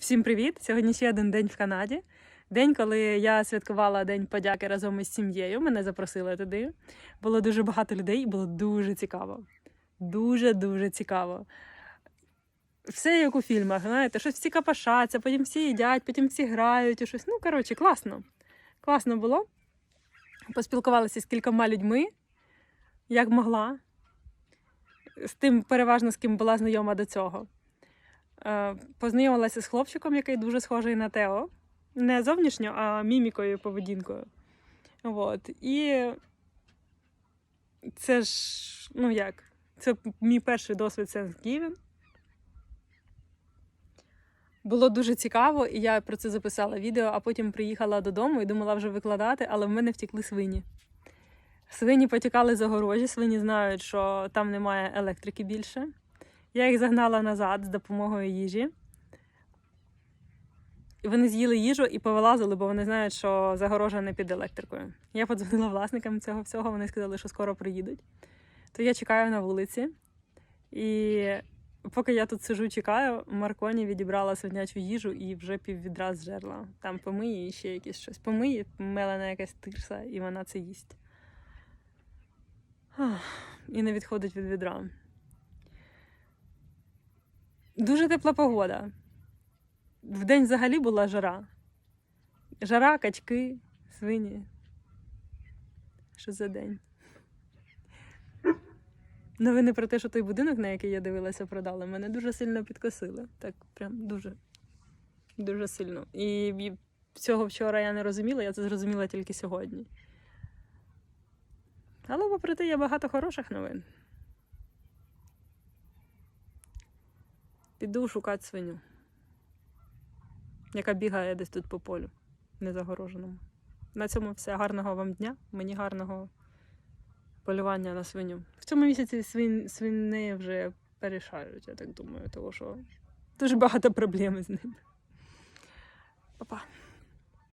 Всім привіт! Сьогодні ще один день в Канаді. День, коли я святкувала День подяки разом із сім'єю. Мене запросили туди. Було дуже багато людей і було дуже цікаво. Дуже-дуже цікаво. Все як у фільмах, знаєте, щось всі капашаться, потім всі їдять, потім всі грають і щось. Ну, коротше, класно. Класно було. Поспілкувалася з кількома людьми, як могла. З тим, переважно, з ким була знайома до цього. Е, Познайомилася з хлопчиком, який дуже схожий на Тео. Не зовнішньо, а мімікою поведінкою. От. І це ж, ну як, це мій перший досвід Thanksgiving. Було дуже цікаво, і я про це записала відео, а потім приїхала додому і думала вже викладати, але в мене втекли свині. Свині потікали з огорожі, свині знають, що там немає електрики більше. Я їх загнала назад з допомогою їжі. Вони з'їли їжу і повилазили, бо вони знають, що загорожа не під електрикою. Я подзвонила власникам цього всього, вони сказали, що скоро приїдуть. То я чекаю на вулиці. І поки я тут сижу, чекаю, Марконі відібрала свинячу їжу і вже піввідра зжерла. Там помиє і ще якесь щось. Помиє, мелена якась тирса, і вона це їсть. І не відходить від відра. Дуже тепла погода. Вдень взагалі була жара. Жара, качки, свині. Що за день? Новини про те, що той будинок, на який я дивилася, продали, мене дуже сильно підкосили. Так, прям дуже. Дуже сильно. І цього вчора я не розуміла, я це зрозуміла тільки сьогодні. Але попри те, є багато хороших новин. Піду шукати свиню, яка бігає десь тут по полю, незагороженому. На цьому все. Гарного вам дня, мені гарного полювання на свиню. В цьому місяці свин, свини вже перешарюють, я так думаю, тому що дуже багато проблем з ними. Па-па.